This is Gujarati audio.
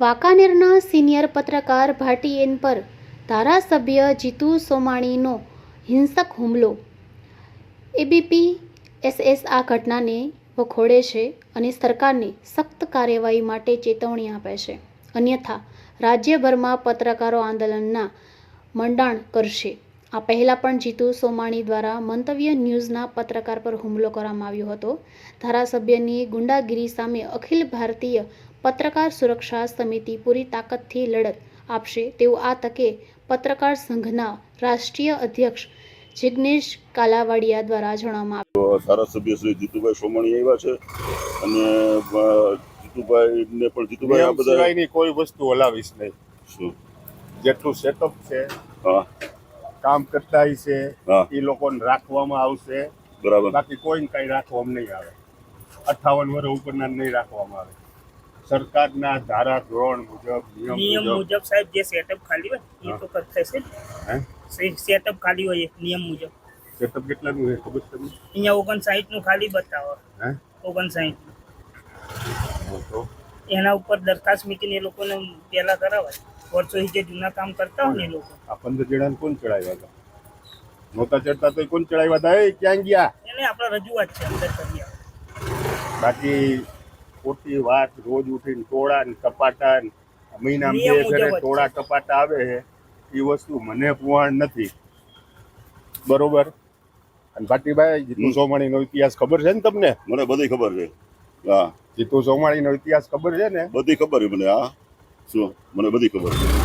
વાંકાનેરના સિનિયર પત્રકાર ભાટીએન પર ધારાસભ્ય જીતુ સોમાણીનો હિંસક હુમલો. એબીપી, એસએસ આ ઘટનાને વખોડે છે અને સરકારને સખ્ત કાર્યવાહી માટે ચેતવણી આપે છે. અન્યથા, રાજ્યભરમાં પત્રકારો આંદોલનના મંડાણ કરશે. આ પહેલાં પણ જીતુ સોમાણી દ્વારા મંતવ્ય ન્યૂઝના પત્રકાર પર હુમલો કરવામાં આવ્યો હતો. ધારાસભ્યની ગુંડાગીરી સામે અખિલ ભારતીય પત્રકાર સુરક્ષા સમિતિ પૂરી તાકાતથી લડત આપશે તેવું આ તકે પત્રકાર સંઘના રાષ્ટ્રીય અધ્યક્ષ જિગ્નેશ કાલાવાડિયા દ્વારા જણાવવામાં આવ્યું. ધારાસભ્ય શ્રી જીતુભાઈ સોમાણી આવ્યા છે અને જીતુભાઈને પણ જીતુભાઈ આ બધા કોઈ વસ્તુ હલાવીશ નહીં. શું? જેટલું સેટઅપ છે હા. કામ કરતા છે એ લોકોને રાખવામાં આવશે. બરાબર. બાકી કોઈને કઈ રાખવામાં નહીં આવે. અઠાવન વર્ષ ઉપરના નહીં રાખવામાં આવે. સરકારના ધારા ધોરણ મુજબ નિયમ મુજબ. સાહેબ જે સેટઅપ ખાલી હોય એ તો કર થશે. હે? સેટઅપ ખાલી હોય નિયમ મુજબ. સેટઅપ કેટલાનું છે? ખબર તમને? અહીંયા ઓગણસાઠનું ખાલી બતાવો. હે? ઓગણસાઠ એના ઉપર દરખાસ્ત મીકીને એ લોકોને પેલા કરાવાય. વર્ષોથી જે જૂના કામ કરતા હોય ને એ લોકો. આ પંદર જણાને કોણ ચડાવ્યા હતા? નહોતા ચડતા તો કોણ ચડાવ્યા હતા? એ ક્યાં ગયા? એને આપણે રજૂઆત છે અંદર કરી બાકી ખોટી વાત રોજ ઉઠીને ટોળા ને ટપાટા મહિના બે છે. ટોળા ટપાટા આવે છે એ વસ્તુ મને પુવાણ નથી. બરોબર? અને ભાટીભાઈ જીતુ સોમાણી સોમાણીનો ઇતિહાસ ખબર છે ને તમને? મને બધી ખબર છે. હા. જીતુ સોમાણીનો ઇતિહાસ ખબર છે ને? બધી ખબર છે મને હા. શું? મને બધી ખબર છે.